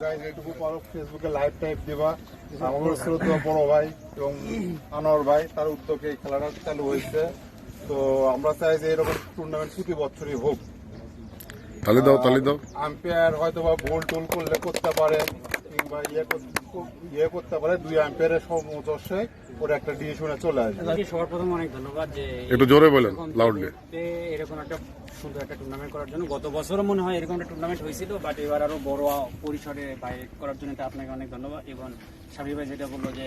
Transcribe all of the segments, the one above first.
Guys এটুকু পারো ফেসবুকে লাইভ টাইপ দিবা আমার শ্রদ্ধা বড় ভাই এবং আনোয়ার ভাই তার উদ্যোগে এই খেলাটা চালু হয়েছে তো আমরা চাই যে এরকম টুর্নামেন্ট প্রতি বছরই হোক তালি দাও তালি দাও আম্পায়ার হয়তো বা ভুল টুল করলে করতে পারে কিংবা ইয়ে কর- করতে পারে দুই আম্পায়ারের সমচর্ষে ওর একটা ডিসিশনে চলে আসবে আপনাকে সবার প্রথম অনেক ধন্যবাদ যে একটু জোরে বলেন লাউডলি এরকম একটা সুন্দর একটা টুর্নামেন্ট করার জন্য গত বছরও মনে হয় এরকম একটা টুর্নামেন্ট হয়েছিল বাট এবার আরও বড় পরিসরে বাইরে করার জন্য এটা আপনাকে অনেক ধন্যবাদ। এবং সাবি ভাই যেটা বলল যে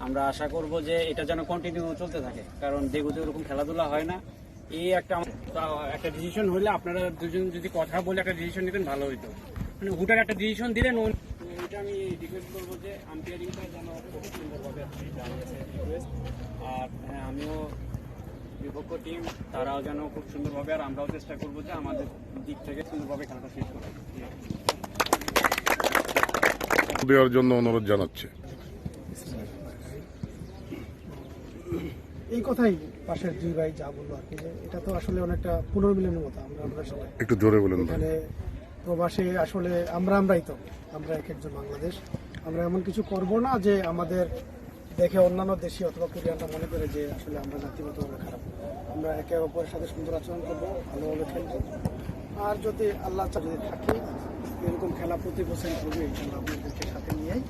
আমরা আশা করব যে এটা যেন কন্টিনিউ চলতে থাকে কারণ দেগুতে ওরকম খেলাধুলা হয় না। এই একটা একটা ডিসিশন হলে আপনারা দুজন যদি কথা বলে একটা ডিসিশন নিতেন ভালো হইতো। মানে হুটার একটা ডিসিশন দিলেন এটা আমি রিকোয়েস্ট করব যে আম্পায়ারিংটা যেন খুব সুন্দরভাবে আপনি রিকোয়েস্ট আর হ্যাঁ আমিও বিপক্ষ টিম তারাও যেন খুব সুন্দরভাবে আর আমরাও চেষ্টা করব যে আমাদের দিক থেকে সুন্দরভাবে খেলাটা শেষ করা দেওয়ার জন্য অনুরোধ জানাচ্ছে। এই কথাই পাশের দুই ভাই যা বলল আর কি যে এটা তো আসলে অনেকটা পুনর্মিলনের মতো আমরা আমরা সবাই। একটু জোরে বলেন ভাই। এখানে প্রবাসে আসলে আমরা আমরাই তো, আমরা এক একজন বাংলাদেশ। আমরা এমন কিছু করব না যে আমাদের দেখে অন্যান্য দেশি অথবা কোরিয়ানরা মনে করে যে আসলে আমরা জাতিগতভাবে খারাপ। আমরা একে অপরের সাথে সুন্দর আচরণ করব, ভালোভাবে খেলব। আর যদি আল্লাহ চা যদি থাকে, এরকম খেলা প্রতি বছর করবে আপনাদেরকে সাথে নিয়েই।